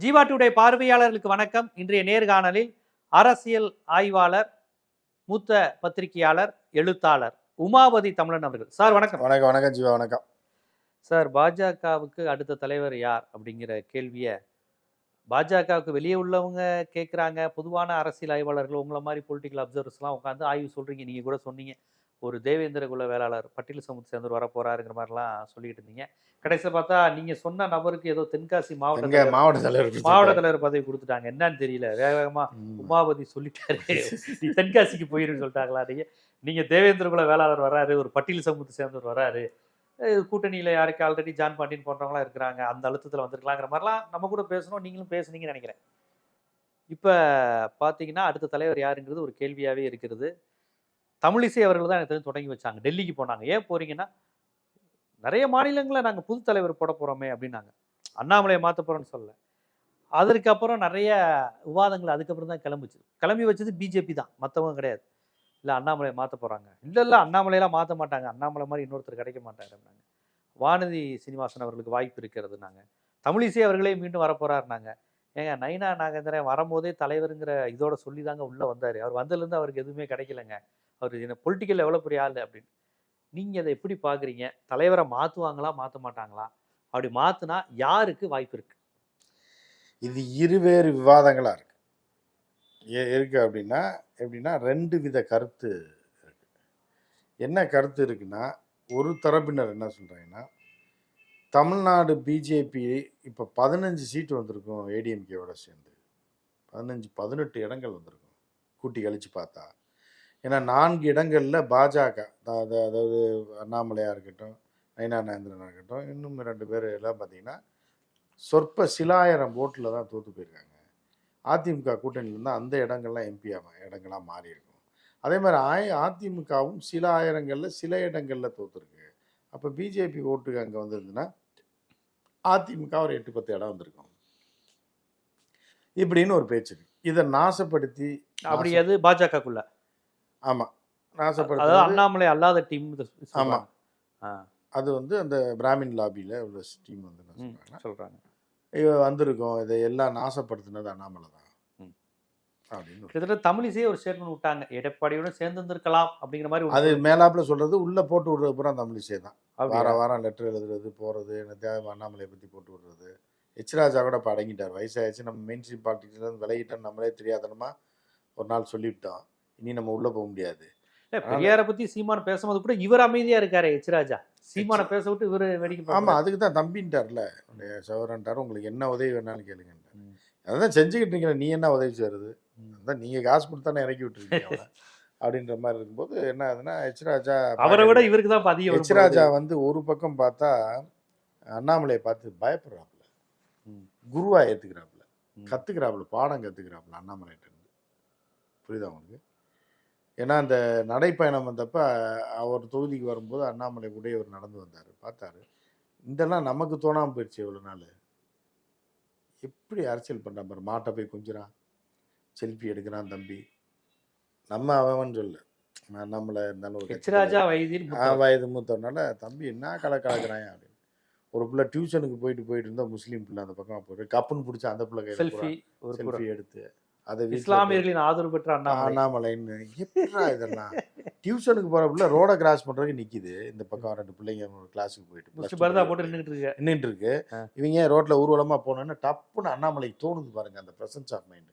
Jeeva today பார்வையாளர்களுக்கு வணக்கம். இன்றைய நேர்காணலில் அரசியல் ஆய்வாளர் மூத்த பத்திரிகையாளர் எழுத்தாளர் உமாபதி தமிழன் அவர்கள். சார் வணக்கம். வணக்கம் வணக்கம் ஜீவா வணக்கம். சார் பாஜகவுக்கு அடுத்த தலைவர் யார் அப்படிங்கிற கேள்வியை பாஜகவுக்கு வெளியே உள்ளவங்க கேட்குறாங்க பொதுவான அரசியல் ஆய்வாளர்கள் உங்களை மாதிரி பொலிட்டிக்கல் அப்சர்வர்ஸ்லாம் உட்காந்து ஆய்வு சொல்கிறீங்க நீங்கள் கூட சொன்னீங்க. ஒரு தேவேந்திர குல வேளாளர் பட்டியல் சமூகத்தை சேர்ந்து வர போறாருங்கிற மாதிரிலாம் சொல்லிட்டு இருந்தீங்க. கடைசியில் பார்த்தா நீங்கள் சொன்ன நபருக்கு ஏதோ தென்காசி மாவட்ட மாவட்ட தலைவர் மாவட்ட தலைவர் பதவி கொடுத்துட்டாங்க. என்னன்னு தெரியல. வேக வேகமா. உமாபதி சொல்லிட்டாரு. நீ தென்காசிக்கு போயிருன்னு சொல்லிட்டாங்களா? நீங்க நீங்க தேவேந்திர குல வேளாளர் வராரு ஒரு பட்டியல் சமூகத்தை சேர்ந்தவர் வராரு அஹ் கூட்டணியில யாருக்கு ஆல்ரெடி ஜான் பாண்டியன் போன்றவங்களாம் இருக்கிறாங்க. அந்த அழுத்தத்துல வந்திருக்கலாங்கிற மாதிரிலாம் நம்ம கூட பேசணும் நீங்களும் பேசுனீங்கன்னு நினைக்கிறேன். இப்ப பாத்தீங்கன்னா அடுத்த தலைவர் யாருங்கிறது ஒரு கேள்வியாவே இருக்கிறது. தமிழிசை அவர்கள் தான் எனக்கு தொடங்கி வச்சாங்க. டெல்லிக்கு போனாங்க. ஏன் போறீங்கன்னா நிறைய மாநிலங்களில் நாங்கள் புது தலைவர் போட போகிறோமே அப்படின்னாங்க. அண்ணாமலையை மாற்ற போகிறோன்னு சொல்லலை. அதற்கப்புறம் நிறைய விவாதங்கள் அதுக்கப்புறம் தான் கிளம்புச்சு. கிளம்பி வச்சது பிஜேபி தான். மற்றவங்க கிடையாது. இல்லை அண்ணாமலையை மாற்ற போகிறாங்க இல்லை இல்லை அண்ணாமலையெல்லாம் மாற்ற மாட்டாங்க. அண்ணாமலை மாதிரி இன்னொருத்தர் கிடைக்க மாட்டார் அப்படின்னாங்க. வானதி சீனிவாசன் அவர்களுக்கு வாய்ப்பு இருக்கிறது நாங்கள் தமிழிசை அவர்களே மீண்டும் வரப்போறாருனாங்க. ஏங்க நைனா நாகேந்திரன் வரும்போதே தலைவருங்கிற இதோட சொல்லி தாங்க உள்ளே வந்தார். அவர் வந்ததுலேருந்து அவருக்கு எதுவுமே கிடைக்கலங்க. அவர் என்ன பொலிட்டிக்கல் எவ்வளோ பெரிய ஆள் அப்படின்னு. நீங்கள் அதை எப்படி பார்க்குறீங்க? தலைவரை மாற்றுவாங்களா மாற்ற மாட்டாங்களா? அப்படி மாற்றினா யாருக்கு வாய்ப்பு இருக்குது இது இருவேறு விவாதங்களாக இருக்கு. ஏ- இருக்கு அப்படின்னா எப்படின்னா ரெண்டு வித கருத்து இருக்கு. என்ன கருத்து இருக்குன்னா ஒரு தரப்பினர் என்ன சொல்கிறாங்கன்னா தமிழ்நாடு பிஜேபி இப்போ பதினஞ்சு சீட்டு வந்திருக்கும் ஏடிஎம்கேவோட சேர்ந்து பதினஞ்சு பதினெட்டு இடங்கள் வந்திருக்கும். கூட்டி கழிச்சு பார்த்தா ஏன்னா நான்கு இடங்கள்ல பாஜக அதாவது அதாவது அண்ணாமலையா இருக்கட்டும் நயனா நேந்திரனா இருக்கட்டும் இன்னும் ரெண்டு பேர் எல்லாம் பார்த்தீங்கன்னா சொற்ப சிலாயிரம் ஓட்டில் தான் தோற்று போயிருக்காங்க. அதிமுக கூட்டணியில் இருந்தால் அந்த இடங்கள்லாம் எம்பி இடங்களாக மாறி இருக்கும். அதே மாதிரி ஆய அதிமுகவும் சில ஆயிரங்களில் சில இடங்களில் தோற்றுருக்கு அப்போ பிஜேபி ஓட்டுக்கு அங்கே வந்திருந்துன்னா அதிமுக ஒரு எட்டு பத்து இடம் வந்திருக்கும். இப்படின்னு ஒரு பேச்சு இதை நாசப்படுத்தி அப்படி எது? பாஜகக்குள்ள? ஆமாம் அதாவது நாசப்படுத்தி அண்ணாமலை அல்லாத டீம் ஆமா. அது வந்து அந்த பிராமின் லாபியில் உள்ள டீம் வந்து என்ன சொல்றாங்க. இவ வந்திருக்கோம். இதை எல்லாம் நாசப்படுத்தினது அண்ணாமலை தான். அப்படின்னு கிட்டத்தட்ட தமிழிசையே ஒரு ஸ்டேட்மெண்ட் விட்டாங்க. எடப்பாடியோட சேர்ந்து இருந்திருக்கலாம் அப்படிங்கிற மாதிரி அது மேலாப்புல சொல்றது உள்ள போட்டு விடுறது பூரா தமிழிசை தான். அப்படியா? வாரம் வாரம் லெட்டர் எழுதுறது போறது எனக்கு அண்ணாமலையை பத்தி போட்டு விடுறது. எச் ராஜா கூட இப்போ அடங்கிட்டார். வயசாயிடுச்சு. நம்ம மெயின் ஸ்ட்ரீம் பாலிட்டிக்ஸ்ல இருந்து விலகிட்டோம் நம்மளே தெரியாதனமா ஒரு நாள் சொல்லிவிட்டோம். இனி நம்ம உள்ள போக முடியாது பெரியாரை பத்தி சீமான் பேசும்போது கூட இவர் அமைதியா இருக்காரு எச் ராஜா சீமானை பேச விட்டு இவரு வேடிக்கை ஆமா. அதுக்கு தான் தம்பின்ட்டார்ல சவரன்ட்டார் உங்களுக்கு என்ன உதவி வேணாலும் கேளுங்கன்ட்டார் ம். அதான் செஞ்சுக்கிட்டு இருக்கீங்க நீ என்ன உதவி செய்யறது. அதான் நீங்க காசு கொடுத்தானே இறக்கி விட்டுருக்கீங்க. அப்படின்ற மாதிரி இருக்கும்போது என்ன ஆகுதுன்னா எச் ராஜா அவரை விட இவருக்கு தான் அதிகம் எச் ராஜா வந்து ஒரு பக்கம் பார்த்தா அண்ணாமலையை பார்த்து பயப்படுறாப்புல. குருவா ஏத்துக்கிறாப்புல. கத்துக்கிறாப்புல பாடம் கத்துக்கிறாப்புல அண்ணாமலைகிட்ட இருந்து புரியுதா உங்களுக்கு ஏன்னா அந்த நடைப்பயணம் வந்தப்ப அவர் தொகுதிக்கு வரும்போது அண்ணாமலை கூட இவர் நடந்து வந்தார் பார்த்தாரு. இதெல்லாம் நமக்கு தோணாம போயிடுச்சு இவ்வளோ நாள். எப்படி அரசியல் பண்றான் பாரு மாட்டை போய் குஞ்சுறான் செல்ஃபி எடுக்கிறான் தம்பி. நம்ம அவன் சொல்ல. அண்ணாமலை இருந்தாலும் வயது மூத்தவனால தம்பி என்ன கலை கலக்குறான் அப்படின்னு. ஒரு பிள்ளை டியூஷனுக்கு போயிட்டு போயிட்டு இருந்தா முஸ்லீம் பிள்ளை அந்த பக்கமா போயிட்டு கப்புன்னு பிடிச்சி அந்த பிள்ளை செல்ஃபி எடுத்து. அதை இஸ்லாமியர்களின் ஆதரவு பெற்ற அண்ணாமலை. அண்ணாமலைன்னு எப்படா இதெல்லாம்? டியூஷனுக்கு போற பிள்ளை ரோட கிராஸ் பண்றதுக்கு நிக்குது. இந்த பக்கம் ரெண்டு பிள்ளைங்க கிளாஸுக்கு போயிட்டு பரதா போட்டு நின்றுட்டு இருக்கு. நின்னுட்டு இருக்கு. இவங்க ரோட்ல ஊர்வலமா போனோன்னு டப்புன்னு அண்ணாமலைக்கு தோணுது பாருங்க அந்த பிரசன்ஸ் ஆஃப் மைண்ட்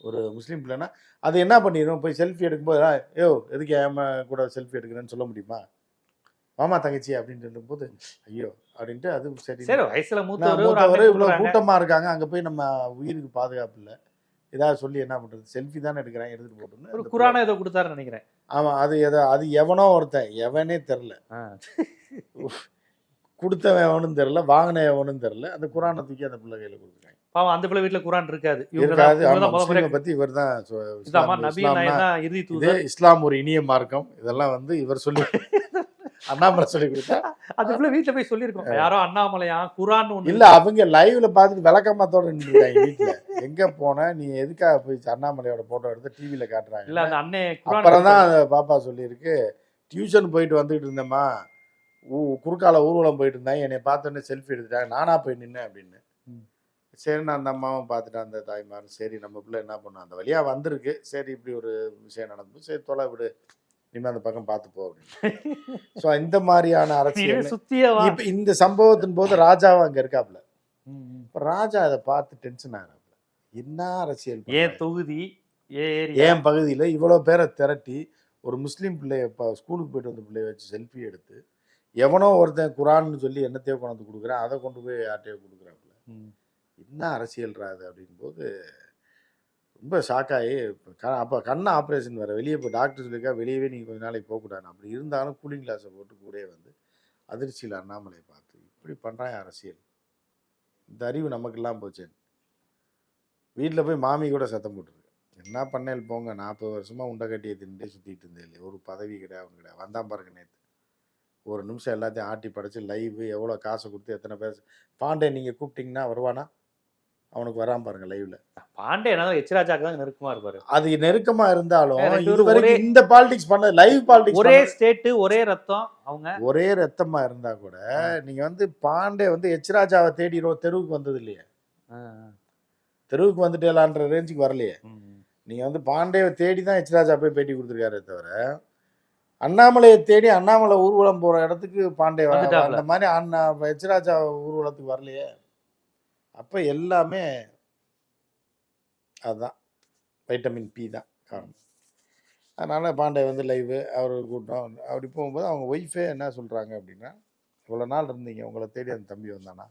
ஒரு முஸ்லீம் பிள்ளைனா அது என்ன பண்ணிடும் போய் செல்ஃபி எடுக்கும்போது "ஆ, யோ எதுக்கு ஏமா கூட செல்ஃபி எடுக்கிறேன்னு சொல்ல முடியுமா? மாமா தங்கச்சி அப்படின்னு சொல்லும்போது ஐயோ அப்படின்ட்டு அது சரி. வயசுல மூத்தவர் இவ்வளவு. கூட்டமா இருக்காங்க. அங்க போய் நம்ம உயிருக்கு பாதுகாப்பு இல்ல. ஏதாவது சொல்லி என்ன பண்றது? செல்ஃபி தானே எடுக்கிறேன் எடுத்துட்டு போட்டுன்னு ஒரு குரானை ஏதோ கொடுத்தாருன்னு நினைக்கிறேன். ஆமா அது எதோ அது எவனோ ஒருத்தன் எவனே தெரில. கொடுத்தவன் எவனும் தெரில வாங்கின எவனும் தெரில அந்த குரானை தூக்கி அந்த பிள்ளை கையில கொடுத்துருக்காங்க பாவம் அந்த பிள்ளை வீட்டுல குரான் இருக்காது. இருக்காது. பத்தி இவர் தான் இஸ்லாம் ஒரு இனிய மார்க்கம். இதெல்லாம் வந்து இவர் சொல்லி அண்ணாமலை சொல்லி கொடுத்தா? அந்த பிள்ளை வீட்டுல போய் சொல்லியிருக்கோம். யாரோ அண்ணாமலையா குரான் இல்ல அவங்க லைவ்ல பார்த்துட்டு விளக்கமாத்தோட நின்றுட்டாங்க வீட்டுல எங்க போன? நீ எதுக்காக போய் அண்ணாமலையோட போட்டோ எடுத்து டிவில இல்ல காட்டுறாங்க? அந்த அண்ணே அப்புறம் தான் பாப்பா சொல்லியிருக்கு டியூஷன் போயிட்டு வந்துட்டு இருந்தேம்மா. ஊ குறுக்கால ஊர்வலம் போயிட்டு இருந்தேன் என்னை பார்த்தோன்னே செல்ஃபி எடுத்துட்டாங்க. நானா போய் நின்னேன் அப்படின்னு. சரி நான் அந்த அம்மாவும் பார்த்துட்டு அந்த தாய்மாரும் சரி நம்ம பிள்ளை என்ன பண்ணும்? அந்த வழியாக வந்திருக்கு. சரி இப்படி ஒரு விஷயம் நடந்து சரி தொலை விடு. இனிமேல் அந்த பக்கம் பார்த்து போ அப்படின்னு. ஸோ இந்த மாதிரியான அரசியல் இப்போ இந்த சம்பவத்தின் போது ராஜாவும் அங்கே. இப்போ ராஜா அதை பார்த்து டென்ஷன் ஆகிறாப்புல. என்ன அரசியல் ஏன்? தொகுதி? ஏன் பகுதியில் இவ்வளோ பேரை திரட்டி ஒரு முஸ்லீம் பிள்ளைய இப்போ ஸ்கூலுக்கு போயிட்டு வந்த பிள்ளைய வச்சு செல்ஃபி எடுத்து எவனோ ஒருத்தன் குரான்னு சொல்லி என்னத்தையோ கொண்டாந்து கொடுக்குறான் அதை கொண்டு போய் யார்ட்டையோ கொடுக்குறாப்புல. என்ன அரசியல்ரா அது அப்படின் போது ரொம்ப ஷாக்காகி அப்போ கண்ணு ஆப்ரேஷன் வேறு வெளியே இப்போ டாக்டர் சொல்லியிருக்கா வெளியவே நீங்கள் கொஞ்ச நாளைக்கு போகக்கூடாது. அப்படி இருந்தாலும் கூலிங் கிளாஸை போட்டு கூட வந்து அதிர்ச்சியில் அண்ணாமலையை பார்த்து இப்படி பண்ணுறான் அரசியல்? இந்த அறிவு நமக்கெல்லாம் போச்சு. வீட்டில் போய் மாமி கூட சத்தம் போட்டுருக்கு. என்ன பண்ணேன் போங்க நாற்பது வருஷமாக உண்டை கட்டியை தின்னுட்டே சுற்றிட்டு இருந்தேன் இல்லை ஒரு பதவி கிடையாது அவன் கிடையாது. வந்தான் பாருங்க நேற்று ஒரு நிமிஷம் எல்லாத்தையும் ஆட்டி படைச்சி லைவ் எவ்வளோ காசை கொடுத்து எத்தனை பேர் பாண்டே நீங்கள் கூப்பிட்டிங்கன்னா வருவானா? அவனுக்கு வராம பாருங்க லைவ்ல பாண்டே என்ன எச்ராஜாக்கு தான் நெருக்கமா இருப்பாரு. அது நெருக்கமா இருந்தாலும் இந்த பாலிடிக்ஸ் பண்ண லைவ் பாலிடிக்ஸ் ஒரே ஸ்டேட் ஒரே ரத்தம் அவங்க. ஒரே ரத்தமா இருந்தா கூட நீங்க வந்து பாண்டே வந்து எச்ராஜாவை தேடி தெருவுக்கு வந்தது இல்லையே. தெருவுக்கு வந்துட்டேலான்ற ரேஞ்சுக்கு வரலையே. நீங்க வந்து பாண்டேவை தேடி தான் எச்ராஜா போய் பேட்டி கொடுத்துருக்காரே தவிர அண்ணாமலையை தேடி அண்ணாமலை ஊர்வலம் போற இடத்துக்கு பாண்டே. அந்த மாதிரி அண்ணா எச்ராஜா ஊர்வலத்துக்கு வரலையே. அப்போ எல்லாமே அதுதான் வைட்டமின் பி தான் காரணம். அதனால பாண்டே வந்து லைவு அவர் கூட்டம் அப்படி போகும்போது அவங்க ஒய்ஃபே என்ன சொல்கிறாங்க அப்படின்னா இவ்வளோ நாள் இருந்தீங்க உங்களை தேடி அந்த தம்பி வந்தானா?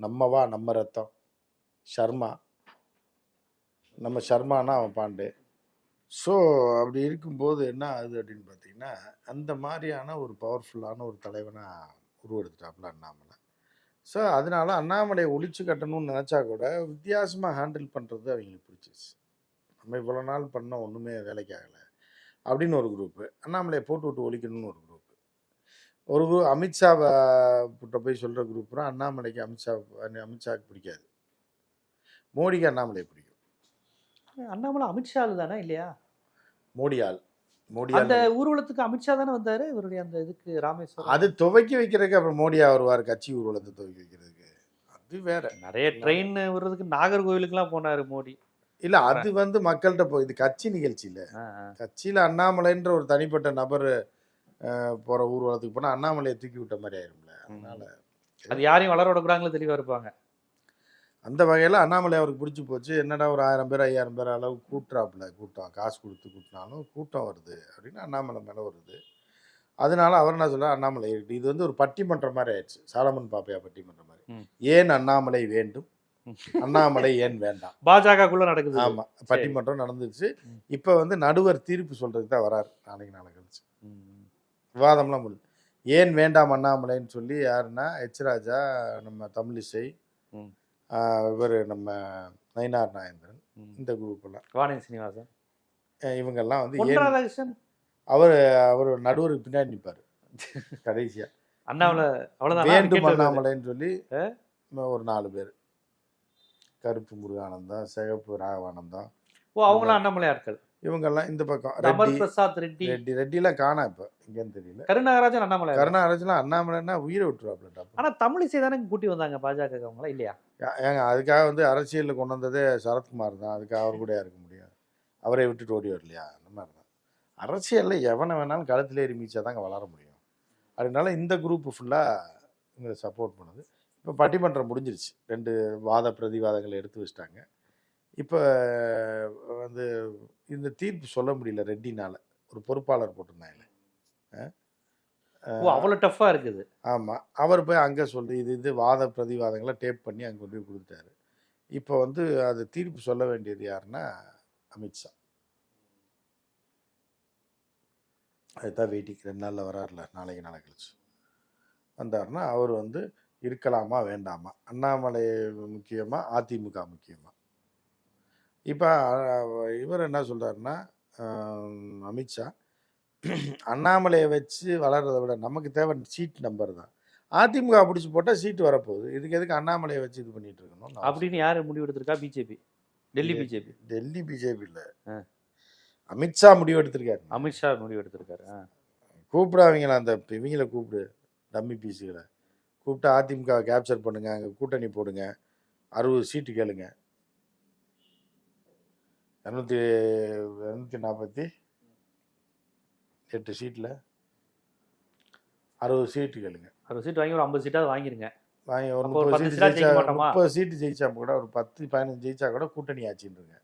நம்மவா நம்ம ரத்தம்? ஷர்மா நம்ம ஷர்மானா அவன் பாண்டே? ஸோ அப்படி இருக்கும்போது என்ன ஆகுது அப்படின்னு பார்த்தீங்கன்னா அந்த மாதிரியான ஒரு பவர்ஃபுல்லான ஒரு தலைவனாக உருவெடுத்துட்டாப்புல அண்ணாமலை. ஸோ அதனால அண்ணாமலையை ஒழிச்சு கட்டணும்னு நினச்சா கூட வித்தியாசமாக ஹேண்டில் பண்ணுறது அவங்களுக்கு பிடிச்சிச்சு நம்ம இவ்வளோ நாள் பண்ண ஒன்றுமே வேலைக்கு ஆகலை அப்படின்னு ஒரு குரூப்பு அண்ணாமலையை போட்டு விட்டு ஒழிக்கணும்னு ஒரு குரூப் ஒரு குரூப் அமித்ஷாவை கிட்ட போய் சொல்கிற குரூப் அண்ணாமலைக்கு அமித்ஷா அமித்ஷாவுக்கு பிடிக்காது. மோடிக்கு அண்ணாமலையை பிடிக்கும். அண்ணாமலை அமித்ஷா தானே இல்லையா? மோடி ஆள் மோடி அந்த ஊர்வலத்துக்கு அமித்ஷா தானே வந்தாரு? இவருடைய அந்த இதுக்கு ராமேஸ்வரம். அது துவக்கி வைக்கிறதுக்கு அப்புறம் மோடியா வருவார் கட்சி ஊர்வலத்தை துவக்கி வைக்கிறதுக்கு. அது வேற. நிறைய ட்ரெயின் விடுறதுக்கு நாகர்கோவிலுக்குலாம் போனாரு மோடி. இல்ல அது வந்து மக்கள்கிட்ட போய் இது கட்சி நிகழ்ச்சி இல்ல ஆ, ஆ. கட்சியில அண்ணாமலைன்ற ஒரு தனிப்பட்ட நபர் போற ஊர்வலத்துக்கு போனா அண்ணாமலையை தூக்கி விட்ட மாதிரி ஆயிரும்ல. அதனால அது யாரையும் வளர விடக்கூடாங்களோ தெளிவா இருப்பாங்க. அந்த வகையில அண்ணாமலை அவருக்கு பிடிச்சி போச்சு. என்னடா ஒரு ஆயிரம் பேர் ஐயாயிரம் பேர் அளவு கூட்டுறாப்புல. கூட்டம் காசு கொடுத்து கூட்டினாலும் கூட்டம் வருது அப்படின்னு அண்ணாமலை மேல வருது. அதனால அவர் என்ன சொல்றாரு? அண்ணாமலை இது வந்து ஒரு பட்டிமன்றம் மாதிரி ஆயிடுச்சு. சாலமன் பாப்பையா பட்டிமன்றம் மாதிரி. ஏன் அண்ணாமலை வேண்டும்? அண்ணாமலை ஏன் வேண்டாம்? பாஜகக்குள்ள நடக்குது. ஆமா பட்டிமன்றம் நடந்துச்சு. இப்ப வந்து நடுவர் தீர்ப்பு சொல்றதுக்கு தான் வராரு. நாளைக்கு நாளை கழிச்சு. விவாதம்லாம் முடியுது ஏன் வேண்டாம் அண்ணாமலைன்னு சொல்லி யாருன்னா எச் ராஜா நம்ம தமிழிசை. இவர் நம்ம நயினார் நாயந்திரன். இந்த குரூப் எல்லாம் வாணி சீனிவாசன் இவங்கெல்லாம் வந்து அவர் அவர் நடுவருக்கு பின்னாடி நிற்பாரு கடைசியா. அண்ணாமலை அவ்வளவுதான். வேண்டும் அண்ணாமலைன்னு சொல்லி ஒரு நாலு பேர். கருப்பு முருகானந்தம் சிகப்பு ராகவானந்தம் ஓ அவங்களாம் அண்ணாமலை ஆட்கள் இவங்கெல்லாம் இந்த பக்கம் ரெட்டி பிரசாத் ரெட்டி. ரெட்டி ரெட்டிலாம் காணா இப்போ எங்கேன்னு தெரியல. கருநாகராஜன் அண்ணாமலை. கருணாராஜ்லாம் அண்ணாமலைன்னா உயிரை விட்டுருவாப்ல ஆனா தமிழிசை தானே கூட்டி வந்தாங்க பாஜக அவங்களா இல்லையா? ஏங்க அதுக்காக வந்து அரசியலில் கொண்டு வந்ததே சரத்குமார் தான். அதுக்காக அவர் கூட இருக்க முடியும் அவரை விட்டுட்டு ஓடி வரலையா அந்த மாதிரி தான். அரசியலில் எவனை வேணாலும் களத்தில் ஏறி மீச்சா தாங்க வளர முடியும். அதனால இந்த குரூப்பு ஃபுல்லாக இவங்களை சப்போர்ட் பண்ணுது. இப்போ பட்டிமன்றம் முடிஞ்சிருச்சு. ரெண்டு வாத பிரதிவாதங்களை எடுத்து வச்சிட்டாங்க. இப்போ வந்து இந்த தீர்ப்பு சொல்ல முடியல ரெட்டினால். ஒரு பொறுப்பாளர் போட்டிருந்தாங்க ஓ அவ்வளவு டஃப்பா இருக்குது. ஆமாம் அவர் போய் அங்கே சொல்லி இது இது வாத பிரதிவாதங்களை டேப் பண்ணி அங்கே கொண்டு போய் கொடுத்துட்டாரு. இப்போ வந்து அது தீர்ப்பு சொல்ல வேண்டியது யாருன்னா அமித்ஷா அதுதான் வெயிட்டிங் ரெண்டு நாளில் வராருல நாளைக்கு நாளை கழிச்சு வந்தாருன்னா அவர் வந்து இருக்கலாமா வேண்டாமா? அண்ணாமலை முக்கியமா அதிமுக முக்கியமா? இப்போ இவர் என்ன சொல்றாருன்னா ஆஹ், அமித்ஷா அண்ணாமலையை வச்சு வளர்றதை விட நமக்கு தேவை சீட் நம்பர் தான். அதிமுக பிடிச்சி போட்டால் சீட்டு வரப்போகுது. இதுக்கு எதுக்கு அண்ணாமலையை வச்சு இது பண்ணிட்டு இருக்கணும் அப்படின்னு யாரு முடிவு எடுத்திருக்கா BJP Delhi BJP Delhi BJP இல்லை. அமித்ஷா முடிவு எடுத்திருக்காரு அமித்ஷா முடிவு எடுத்திருக்காரு ஆ. கூப்பிடு அவங்கள அந்த இவங்கள கூப்பிடு டம்மி பீஸுகளை கூப்பிட்டு அதிமுக கேப்சர் பண்ணுங்க அங்கே கூட்டணி போடுங்க. அறுபது சீட்டு கேளுங்க. இரநூத்தி இரநூத்தி நாற்பத்தி எட்டு சீட்டில் அறுபது சீட்டு கேளுங்க. அறுபது சீட் வாங்கி ஒரு ஐம்பது சீட்டாவது வாங்கிருங்க. வாங்கி ஒரு முப்பது சீட்டு ஜெயிச்சா? முப்பது சீட்டு ஜெயிச்சா கூட ஒரு பத்து பதினஞ்சு ஜெயிச்சா கூட கூட்டணி ஆச்சுன்றுங்க.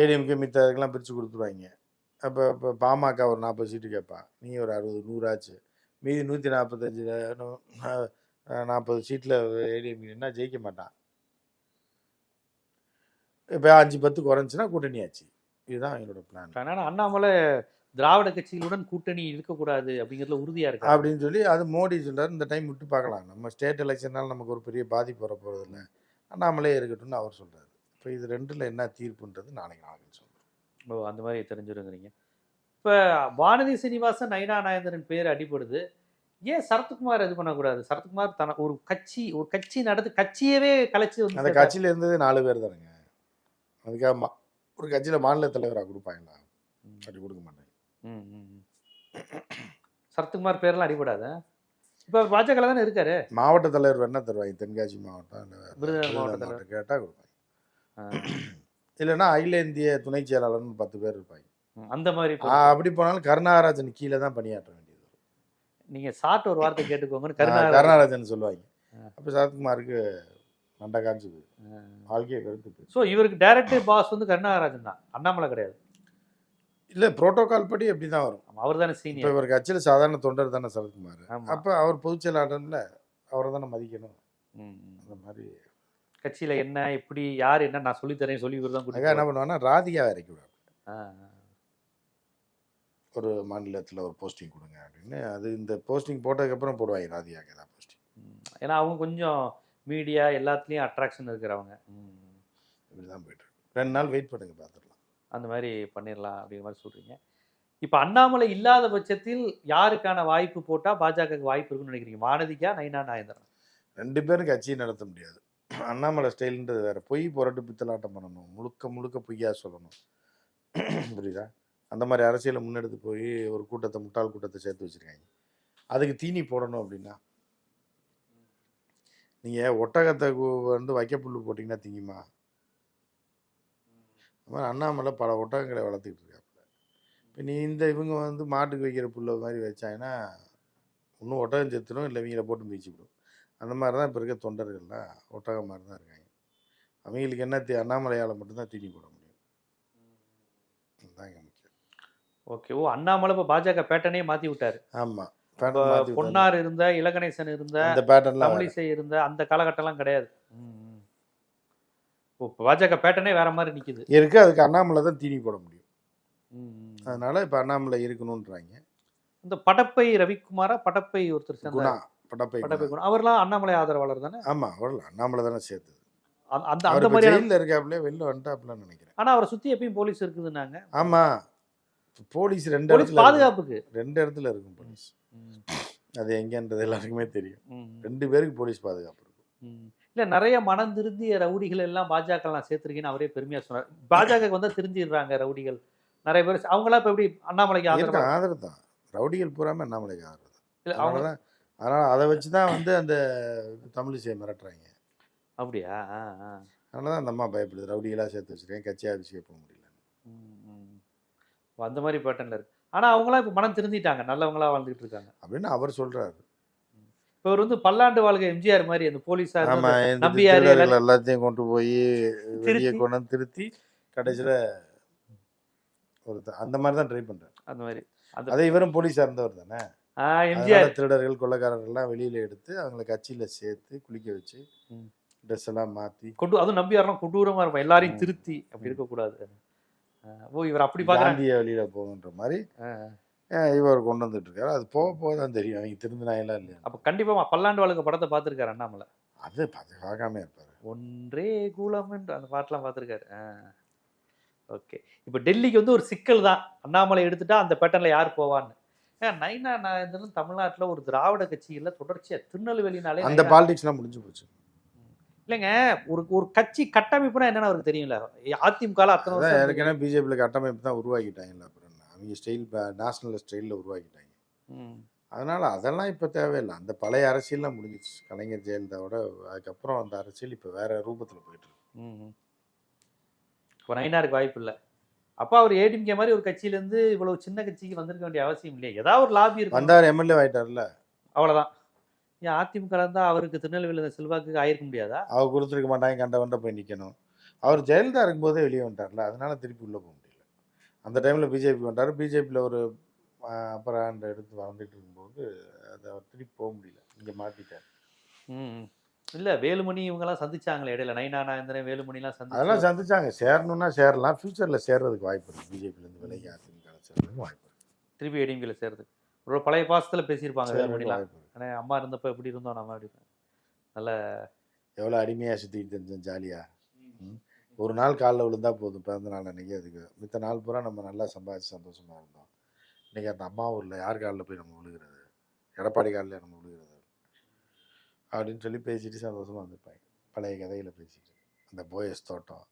ஏடிஎம்கே மித்ததுக்கெல்லாம் பிரித்து கொடுத்துருவாங்க. அப்போ இப்போ பாமக ஒரு நாற்பது சீட்டு கேட்பா நீ ஒரு அறுபது நூறாச்சு மீதி நூற்றி நாற்பத்தஞ்சு நாற்பது சீட்டில் என்ன ஜெயிக்க மாட்டான். இப்போ அஞ்சு பத்து குறைஞ்சுன்னா கூட்டணி ஆச்சு. இதுதான் என்னோட பிளான் அதனால அண்ணாமலை திராவிட கட்சிகளுடன் கூட்டணி இருக்கக்கூடாது அப்படிங்கிறதுல உறுதியா இருக்கு அப்படின்னு சொல்லி அது மோடி சொல்றாரு. இந்த டைம் விட்டு பார்க்கலாம். நம்ம ஸ்டேட் எலெக்ஷனால் நமக்கு ஒரு பெரிய பாதிப்பு வர இல்லை அண்ணாமலே இருக்கட்டும்னு அவர் சொல்றாரு. இப்போ இது ரெண்டில் என்ன தீர்ப்புன்றது நாளைக்கு நாளைக்கு சொல்கிறோம் ஓ அந்த மாதிரி தெரிஞ்சிருங்கிறீங்க. இப்போ வானதி சீனிவாசன் நயனா நாயந்திரன் பேர் அடிபடுது. ஏன் சரத்குமார் இது பண்ணக்கூடாது? சரத்குமார் தன ஒரு கட்சி ஒரு கட்சி நடத்து கட்சியவே கலைச்சு வந்து அந்த. கட்சியில் இருந்தது நாலு பேர் தானுங்க. அதுக்காக ஒரு கட்சியில் மாநில தலைவராக கொடுப்பாங்களா அப்படி கொடுக்க மாட்டாங்க ம், ம், ம். சரத்குமார் பேர்லாம் அடிபடாத? இப்போ பாஜக தானே இருக்காரு? மாவட்ட தலைவர் வேணா தருவாங்க. தென்காசி மாவட்டம் இல்லை விருதுநகர் மாவட்ட தலைவர். கேட்டால் கொடுப்பாங்க. இல்லைன்னா அகில இந்திய துணை செயலாளர்னு பத்து பேர் இருப்பாங்க. அந்த மாதிரி. அப்படி போனாலும் கருணாராஜன் கீழே தான் பணியாற்ற வேண்டியது நீங்க சாப்பிட்ட ஒரு வார்த்தை கேட்டுக்கோங்கன்னு கருணாராஜன் சொல்லுவாங்க. அப்போ சரத்குமாருக்கு மண்டை காய்ச்சுது வாழ்க்கையை போச்சு. ஸோ இவருக்கு டைரக்டர் பாஸ் வந்து கருணாகராஜன் தான். அண்ணாமலை கிடையாது. இல்ல புரோட்டோகால் படி அப்படி தான் வரும் அவர் தானே சீனியர் இவர் கட்சியில் சாதாரண தொண்டர் தானே சரத்குமார். அப்போ அவர் பொதுச் செயலாளர்ல அவரை தானே மதிக்கணும். அந்த மாதிரி. கட்சியில என்ன இப்படி யார் என்ன நான் சொல்லி தரேன் சொல்லி இவர் தான் என்ன பண்ணுவாங்கன்னா ராதிகா இறக்கி விடுவாங்க ஒரு மாநிலத்தில் ஒரு போஸ்டிங் கொடுங்க அப்படின்னு. அது இந்த போஸ்டிங் போட்டதுக்கப்புறம் போடுவாங்க ராதிகாக்கு ஏதாவது போஸ்டிங். ஏன்னா அவங்க கொஞ்சம் மீடியா எல்லாத்துலேயும் அட்ராக்ஷன் இருக்கிறவங்க. ம். இப்படி தான் போயிட்டு. ரெண்டு நாள் வெயிட் பண்ணுங்க பார்த்துடலாம் அந்த மாதிரி பண்ணிடலாம் அப்படிங்கிற மாதிரி சொல்கிறீங்க இப்போ அண்ணாமலை இல்லாத பட்சத்தில் யாருக்கான வாய்ப்பு போட்டால் பாஜகவுக்கு வாய்ப்பு இருக்குன்னு நினைக்கிறீங்க? வானதிக்கா நைனா நாயந்திரன் ரெண்டு பேரும் கட்சியை நடத்த முடியாது. அண்ணாமலை ஸ்டைல்ன்றது வேற. பொய் புரட்டு பித்தலாட்டம் பண்ணணும். முழுக்க முழுக்க பொய்யா சொல்லணும். புரியுதா? அந்த மாதிரி அரசியலை முன்னெடுத்து போய் ஒரு கூட்டத்தை முட்டாள் கூட்டத்தை சேர்த்து வச்சிருக்காங்க. அதுக்கு தீனி போடணும் அப்படின்னா நீங்கள் ஒட்டகத்தை வந்து வைக்கப்புல் போட்டிங்கன்னா திங்குமா அது மாதிரி அண்ணாமலை பல ஒட்டகங்களை வளர்த்துக்கிட்டு இருக்காப்புல. இப்போ நீ இந்த இவங்க வந்து மாட்டுக்கு வைக்கிற புல்லை மாதிரி வச்சாங்கன்னா இன்னும் ஒட்டகம் செத்துடும் இல்லை இவங்கள போட்டு மீச்சு விடும். அந்த மாதிரி தான் இப்போ இருக்க தொண்டர்கள்லாம் ஒட்டகம் மாதிரி தான் இருக்காங்க. அவங்களுக்கு என்ன தீ அண்ணாமலையால் மட்டும்தான் தீனி போட முடியும். அதுதான் இங்கே முக்கியம். ஓகே. ஓ அண்ணாமலை இப்போ பாஜக பேட்டனே மாத்தி விட்டாரு. ஆமாம் பொன்னார் இருந்த இலகணேசன் இருந்த அந்த பேட்டர்ன்லாம் தமிழிசை இருந்த அந்த காலகட்டம்லாம் கிடையாது. இப்போ பாஜக பேட்டனே வேற மாதிரி நிக்குது. இருக்கு. அதுக்கு அண்ணாமலை தான் தீனி போட முடியும். அதனால இப்போ அண்ணாமலை இருக்கணுன்றாங்க இந்த படப்பை ரவிக்குமாரா? படப்பை ஒருத்தர். குணா. படப்பை படப்பை குணா. அவர்லாம் அண்ணாமலை ஆதரவாளர் தானே? ஆமாம் அவர்ல அண்ணாமலை தானே சேர்த்தது. அந்த- அந்த மாதிரியான ஜெயிலில் இருக்காப்புல வெளில வந்துட்டாப்புலன்னு நினைக்கிறேன். ஆனா அவரை சுத்தி எப்பயும் போலீஸ் இருக்குதுன்னாங்க. ஆமாம் போலீஸ் ரெண்டு இடத்துல பாதுகாப்புக்கு. ரெண்டு இடத்துல இருக்கும் போலீஸ். அது எங்கன்றது எல்லாருக்குமே தெரியும். ரெண்டு பேருக்கு போலீஸ் பாதுகாப்பு இருக்கும். இல்ல நிறைய மனம் திருந்திய ரவுடிகள் எல்லாம் பாஜக எல்லாம் சேர்த்திருக்கீங்கன்னு அவரே பெருமையா சொன்னார். பாஜக வந்து திருந்திடுறாங்க ரவுடிகள். நிறைய பேர் அவங்களாம் இப்ப எப்படி அண்ணாமலைக்கு ஆதரவா? ஆதரவு தான். ரவுடிகள் பூராமே அண்ணாமலைக்கு ஆதரவு தான். இல்ல அவங்க அதனால தான் அதனால் அதை வச்சு தான் வந்து அந்த தமிழிசையை மிரட்டுறாங்க. அப்படியா? ஆ. அதனால தான் அந்த அம்மா பயப்படுது. ரவுடிகளாக சேர்த்து வச்சிருக்கேன் கட்சி ஆஃபீஸுக்கே போக முடியல அந்த மாதிரி பேட்டர்ல இருக்கு. ஆனா அவங்களாம் இப்ப மனம் திருந்திட்டாங்க. நல்லவங்களா வாழ்ந்துட்டு இருக்காங்க. அப்படின்னு அவர் இப்ப இவர் வந்து பல்லாண்டு வாழ்க எம்ஜிஆர் மாதிரி அந்த போலீஸார் நம்பியார் எல்லாத்தையும் கொண்டு போய் வெளியே. கொண்டு வந்து திருத்தி கடைசியில் ஒரு அந்த மாதிரி தான் ட்ரை பண்றாரு. அந்த மாதிரி. அந்த அதே இவரும் போலீஸாக இருந்தவர் தானே? எம்ஜிஆர். திருடர்கள் கொள்ளைக்காரர்கள்லாம் வெளியில எடுத்து அவங்கள கட்சியில சேர்த்து குளிக்க வச்சு. ட்ரெஸ் எல்லாம் மாத்தி. கொண்டு அதுவும் நம்பியாரெல்லாம் கொடூரமா இருக்கும் எல்லாரையும். திருத்தி. அப்படி இருக்கக்கூடாது. ஓ இவர் அப்படி காந்திய வெளியில போகுன்ற மாதிரி இவர் கொண்டு வந்துட்டு இருக்காரு அது போக போக தான் தெரியும். அவங்க திருந்தினாயெல்லாம் இல்லையா அப்ப கண்டிப்பா பல்லாண்டு வாழ்க்கை படத்தை பார்த்திருக்காரு அண்ணாமலை? அது பார்த்து பார்க்காம இருப்பாரு. ஒன்றே கூலம் என்று அந்த பாட்டெல்லாம் பார்த்திருக்காரு. ஓகே. இப்போ டெல்லிக்கு வந்து ஒரு சிக்கல் தான். அண்ணாமலை எடுத்துட்டா அந்த பேட்டர்ல யார் போவான்னு. நைனா நாயந்திரன் தமிழ்நாட்டுல ஒரு திராவிட கட்சியில தொடர்ச்சியா திருநெல்வேலினாலே அந்த பாலிடிக்ஸ்லாம் முடிஞ்சு போச்சு. இல்லைங்க ஒரு ஒரு கட்சி கட்டமைப்புனா என்னன்னு அவருக்கு தெரியும்ல. அதிமுக அத்தனை. ஏற்கனவே பிஜேபியில் கட்டமைப்பு தான் உருவாக்கிட்டாங்கல்ல அப்புறம்? அவங்க ஸ்டைல் நேஷனல் ஸ்டைலில் உருவாக்கிட்டாங்க. ம். அதனால அதெல்லாம் இப்போ தேவையில்லை. அந்த பழைய அரசியல்லாம் முடிஞ்சிச்சு. கலைஞர் ஜெயலலிதாவோட அதுக்கப்புறம் அந்த அரசியல் இப்போ வேற ரூபத்தில் போயிட்டு இருக்கு. ம் இப்போ நயினாருக்கு வாய்ப்பு இல்லை. அப்பா அவர் ஏடிஎம்கே மாதிரி ஒரு கட்சியிலேருந்து இவ்வளவு சின்ன கட்சிக்கு வந்திருக்க வேண்டிய அவசியம் இல்லையே. ஏதாவது ஒரு லாபி இருக்கும் வந்தார் எம்எல்ஏ ஆயிட்டார்ல. அவ்வளவுதான். ஏன் அதிமுக இருந்தா அவருக்கு திருநெல்வேலியில் செல்வாக்கு ஆயிருக்க முடியாதா? அவர் கொடுத்துருக்க மாட்டாங்க கண்ட வண்ட போய் நிற்கணும் அவர் ஜெயலலிதா இருக்கும்போதே வெளியே வந்துட்டார்ல. அதனால திருப்பி உள்ளே போக முடியல. அந்த டைமில் பிஜேபி வந்தார் பிஜேபியில் ஒரு அப்புறம் ஆண்டு எடுத்து வந்துட்டு இருக்கும்போது அதை அவர் திருப்பி போக முடியல. இங்கே மாட்டிட்டார் ம் இல்ல வேலுமணி இவங்கெல்லாம் சந்திச்சாங்களே இடையில. நைனா நாயந்திரன் வேலுமணிலாம் அதெல்லாம் சந்திச்சு சந்திச்சாங்க. சேரணும்னா சேரலாம். ஃபியூச்சரில் சேர்றதுக்கு வாய்ப்பு இருக்குது பிஜேபியிலேருந்து விலகி அதிமுக சேர்றதுக்கு வாய்ப்பு இருக்குது திருப்பி ஏடிஎம்கேல சேர்றது ஒரு பழைய பாசத்துல பேசியிருப்பாங்க சேர்றதுக்கு வேலுமணிலாம். வாய்ப்பு இருக்குது ஆனா அம்மா இருந்தப்ப எப்படி இருந்தோம் நம்ம அப்படி? நல்ல எவ்வளோ அடிமையாக சுற்றிட்டு தெரிஞ்சோம் ஜாலியாக ஒரு நாள் காலில் விழுந்தா போதும் பிறந்த நாள் அன்றைக்கி அதுக்கு. மித்த நாள் பூரா நம்ம நல்லா சம்பாதிச்சு சந்தோஷமாக இருந்தோம். இன்றைக்கி அந்த அம்மா ஊரில் யார் காலில் போய் நம்ம விழுகிறது? எடப்பாடி காலில் நம்ம விழுகிறது? அப்படின்னு சொல்லி பேசிட்டு சந்தோஷமாக இருந்திருப்பாங்க பழைய கதைகளை பேசிட்டு. அந்த போயஸ் தோட்டம்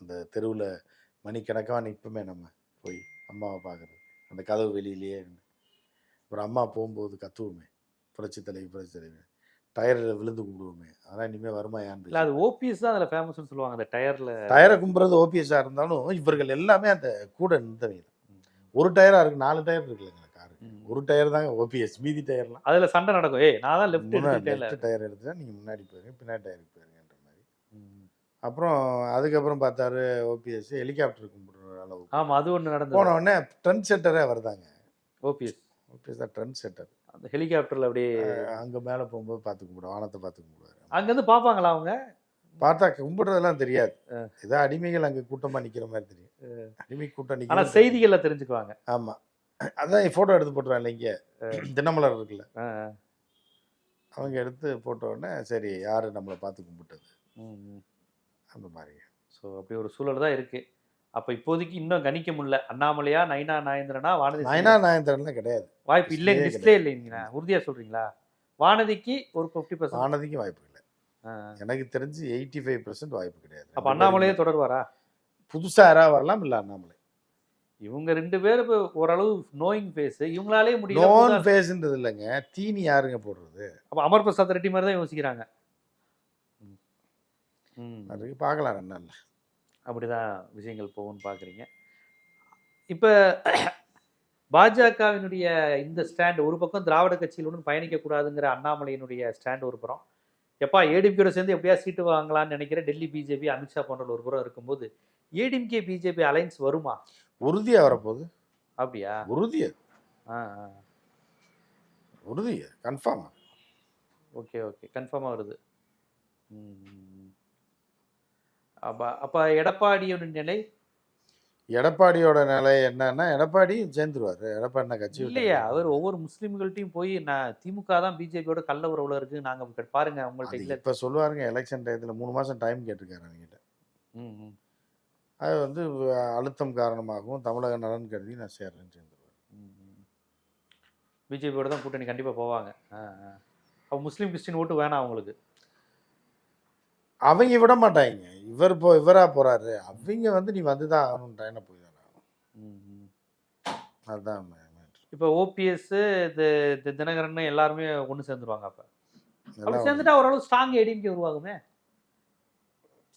அந்த தெருவில் மணிக்கணக்காக நிற்போமே நம்ம போய் அம்மாவை பார்க்குறது. அந்த கதவு வெளியிலேயே இருந்து ஒரு அம்மா போகும்போது கத்துவோமே. புரட்சி தலைவி புரட்சி தலைவி டயரில் விழுந்து கும்பிடுவோமே. அதெல்லாம் இனிமேல் வருமா இல்ல அது ஓபிஎஸ் தான் அதுல ஃபேமஸ்னு சொல்லுவாங்க அந்த டயர்ல. டயரை கும்புறது ஓபிஎஸ்ஸாக இருந்தாலும் இவர்கள் எல்லாமே அந்த கூட நின்றவங்க. ஒரு டயராக இருக்கு நாலு டயர் இருக்குல்லங்க காரு. ஒரு டயர் தாங்க ஓபிஎஸ் மீதி டயர்லாம். அதுல சண்டை நடக்கும். ஏய் நான் தான் லெஃப்ட் லெஃப்ட் டயர் எடுத்துட்டா நீங்கள் முன்னாடி போயிருங்க பின்னாடி டயருக்கு போயிருங்கன்ற மாதிரி. அப்புறம் அதுக்கப்புறம் பார்த்தாரு ஓபிஎஸ் ஹெலிகாப்டர் கும்பிடுற அளவுக்கு. ஆமா அது ஒண்ணு நடந்தது. போன உடனே ட்ரெண்ட் செட்டரே வருதாங்க ஓபிஎஸ் ஓபிஎஸ் தான் ட்ரெண்ட் செட்டர் அந்த ஹெலிகாப்டர்ல அப்படியே அங்கே மேலே போகும்போது பார்த்து கும்பிடுவோம் வானத்தை பார்த்து கும்பிடுவாரு. அங்க இருந்து பாப்பாங்களா அவங்க? பார்த்தா கும்பிடுறதெல்லாம் தெரியாது. ஏதோ அடிமைகள் அங்கே கூட்டமாக நிற்கிற மாதிரி தெரியும். அடிமை கூட்டம் நிற்கிற செய்திகள்ல தெரிஞ்சுக்குவாங்க. ஆமா. அதான் ஃபோட்டோ எடுத்து போட்டுருவாங்க இங்கே. தினமலர் இருக்குல்ல. அவங்க எடுத்து போட்ட உடனே சரி யாரு நம்மளை பார்த்து கும்பிட்டது. அந்த மாதிரி. ஸோ அப்படி ஒரு சூழல் தான் இருக்கு. அப்ப இப்போதைக்கு இன்னும் கணிக்க முடியல. அண்ணாமலையா நைனா நாயந்திரனா வானதி நயனா நாயந்திரன்லாம் கிடையாது. வாய்ப்பு இல்லை டிஸ்பிளே இல்லைங்களா உறுதியா சொல்றீங்களா? வானதிக்கு ஒரு ஃபிஃப்டி பர்சன்ட் ஆனதிக்கு வாய்ப்பு இல்லை. எனக்கு தெரிஞ்சு எயிட்டி ஃபைவ் பர்சன்ட் வாய்ப்பு கிடையாது. அப்ப அண்ணாமலையே தொடர்வாரா? புதுசா யாராவது வரலாம் இல்லை அண்ணாமலை? இவங்க ரெண்டு பேரும் இப்ப ஓரளவு நோயிங் ஃபேஸ் இவங்களாலே முடியல நோன் ஃபேஸ்ன்றது இல்லைங்க. தீனி யாருங்க போடுறது? அப்ப அமர் பிரசாத் ரெட்டி மாதிரி தான் யோசிக்கிறாங்க. அதுக்கு பார்க்கலாம் ரெண்டு நாள்ல அப்படிதான் விஷயங்கள் போகும்னு பார்க்குறீங்க இப்போ பாஜகவினுடைய இந்த ஸ்டாண்ட் ஒரு பக்கம் திராவிட கட்சியிலுடன் பயணிக்கக்கூடாதுங்கிற அண்ணாமலையினுடைய ஸ்டாண்ட் ஒரு புறம். எப்பா ஏடிஎம்கேட சேர்ந்து எப்படியா சீட்டு வாங்கலாம்னு நினைக்கிற டெல்லி பிஜேபி அமித்ஷா போன்ற ஒரு புறம் இருக்கும்போது ஏடிஎம்கே பிஜேபி அலைன்ஸ் வருமா? உறுதியா வரப்போகுது. அப்படியா? உறுதி அது. ஆ ஆ. உறுதி கன்ஃபார்ம் ஓகே ஓகே. கன்ஃபார்மாக வருது. ம். அப்ப அப்போ எடப்பாடியோட நிலை? எடப்பாடியோட நிலை என்னன்னா எடப்பாடி சேர்ந்துருவாரு. எடப்பாடி என்ன கட்சி இல்லையா அவர் ஒவ்வொரு முஸ்லீம்கள்ட்டையும் போய் நான் திமுக தான் பிஜேபியோட கள்ள உறவுல இருக்கு. நாங்க இப்ப பாருங்க உங்கள்ட்ட அது இல்ல. இப்ப சொல்லுவாருங்க எலெக்ஷன் டயத்துல மூணு மாசம் டைம் கேட்டிருக்காரு அவங்ககிட்ட ம், ம், அது வந்து அழுத்தம் காரணமாகவும் தமிழக நலன் கருதி நான் சேர்றேன்னு ம். பிஜேபியோட தான் கூட்டணி கண்டிப்பா போவாங்க. அப்ப முஸ்லீம் கிறிஸ்டின் ஓட்டு வேணாம் அவங்களுக்கு. அவங்க விட மாட்டாங்க. இவர் போ இவரா போறாரு. அவங்க வந்து நீ போய் தானே ஆகணும். ம், ம். அதுதான் மே- matter. இப்ப ஓபிஎஸ் தினகரன் எல்லாருமே ஒண்ணு சேர்ந்துருவாங்க அப்ப. அப்படி சேர்ந்துட்டா ஓரளவு ஸ்ட்ராங் ஏடிஎம்கே உருவாகுமே?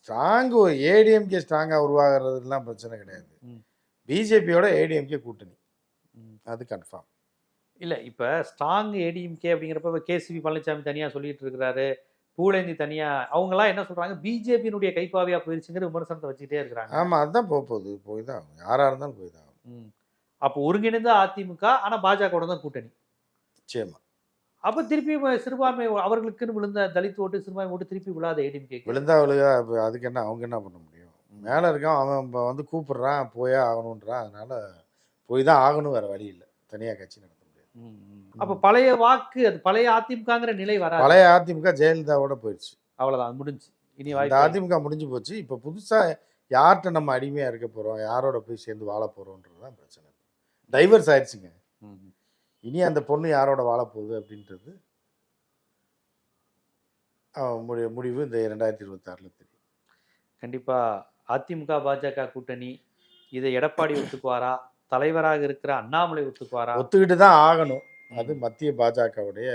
ஸ்ட்ராங் ஏடிஎம்கே ஸ்ட்ராங்கா உருவாகிறதுலாம் பிரச்சனை கிடையாது. பிஜேபியோட ஏடிஎம்கே கூட்டணி. அது கன்ஃபார்ம் இல்ல இப்ப ஸ்ட்ராங் ஏடிஎம்கே அப்படிங்கிறப்ப இப்ப கேசிபி பழனிசாமி தனியா சொல்லிட்டு இருக்கிறாரு. பூலேந்தி தனியா அவங்க எல்லாம் என்ன சொல்றாங்க? பிஜேபியினுடைய கைப்பாவையா போயிருச்சுங்கிற விமர்சனத்தை வச்சுக்கிட்டே இருக்கிறாங்க. ஆமா அதுதான் போக போகுது. போய் தான் யாரா இருந்தாலும் போய் தான். அப்போ ஒருங்கிணைந்த அதிமுக ஆனா பாஜக தான் கூட்டணி. நிச்சயமா. அப்ப திருப்பி சிறுபான்மை அவர்களுக்குன்னு விழுந்த தலித் ஓட்டு சிறுபான்மை ஓட்டு திருப்பி விழாத ஏடிஎம்கே விழுந்தா விழுக அதுக்கு என்ன அவங்க என்ன பண்ண முடியும்? மேல இருக்கான் அவன் வந்து கூப்பிடுறான் போயே ஆகணுன்றான் அதனால போய் தான் ஆகணும் வேற வழி இல்லை. தனியா கட்சி முடியாது அப்ப பழைய வாக்கு அது பழைய அதிமுகங்கிற நிலை வராது. பழைய அதிமுக ஜெயலலிதாவோட போயிடுச்சு. அவ்வளவுதான் முடிஞ்சு. இனி அதிமுக முடிஞ்சு போச்சு. இப்ப புதுசா யார்கிட்ட நம்ம அடிமையா இருக்க போறோம் யாரோட போய் சேர்ந்து வாழ போறோம்ன்றதுதான் பிரச்சனை. டைவர்ஸ் ஆயிடுச்சுங்க. இனி அந்த பொண்ணு யாரோட வாழ போகுது அப்படின்றது முடிவு இந்த ரெண்டாயிரத்தி இருபத்தாறுல தெரியும். கண்டிப்பா அதிமுக பாஜக கூட்டணி இதை எடப்பாடி ஒத்துக்குவாரா? தலைவராக இருக்கிற அண்ணாமலை ஒத்துக்குவாரா ஒத்துக்கிட்டு தான் ஆகணும். அது மத்திய பாஜகவுடைய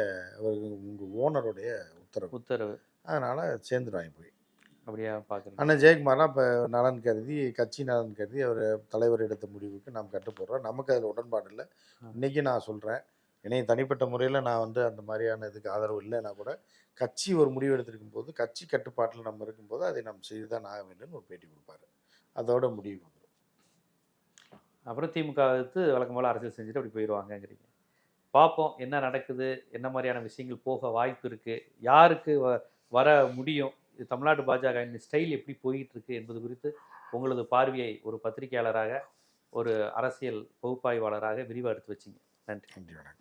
உங்கள் ஓனருடைய உத்தரவு. உத்தரவு. அதனால் சேர்ந்துடுவாங்க போய். அப்படியா பாக்குறேன். அண்ணன் ஜெயக்குமார்லாம் இப்போ நலன் கருதி கட்சி நலன் கருதி அவர் தலைவர் எடுத்த முடிவுக்கு நாம் கட்டுப்படுறோம். நமக்கு அதில் உடன்பாடு இல்லை. இன்றைக்கி நான் சொல்கிறேன் என்னைய தனிப்பட்ட முறையில் நான் வந்து அந்த மாதிரியான இதுக்கு ஆதரவு இல்லைன்னா கூட கட்சி ஒரு முடிவு எடுத்திருக்கும் போது கட்சி கட்டுப்பாட்டில் நம்ம இருக்கும்போது அதை நாம் செய்து தான் ஆக வேண்டும்னு ஒரு பேட்டி கொடுப்பாரு. அதோட முடிவு. அப்புறம் திமுக எடுத்து வழக்கம் போல் அரசியல் செஞ்சுட்டு அப்படி போயிடுவாங்கங்கிறீங்க பார்ப்போம் என்ன நடக்குது என்ன மாதிரியான விஷயங்கள் போக வாய்ப்பு இருக்குது யாருக்கு வ- வர முடியும் இது தமிழ்நாடு பாஜக ஸ்டைல் எப்படி போயிட்டு இருக்கு என்பது குறித்து உங்களது பார்வையை ஒரு பத்திரிகையாளராக ஒரு அரசியல் பகுப்பாய்வாளராக விரிவாக எடுத்து வச்சிங்க. நன்றி. நன்றி வணக்கம்.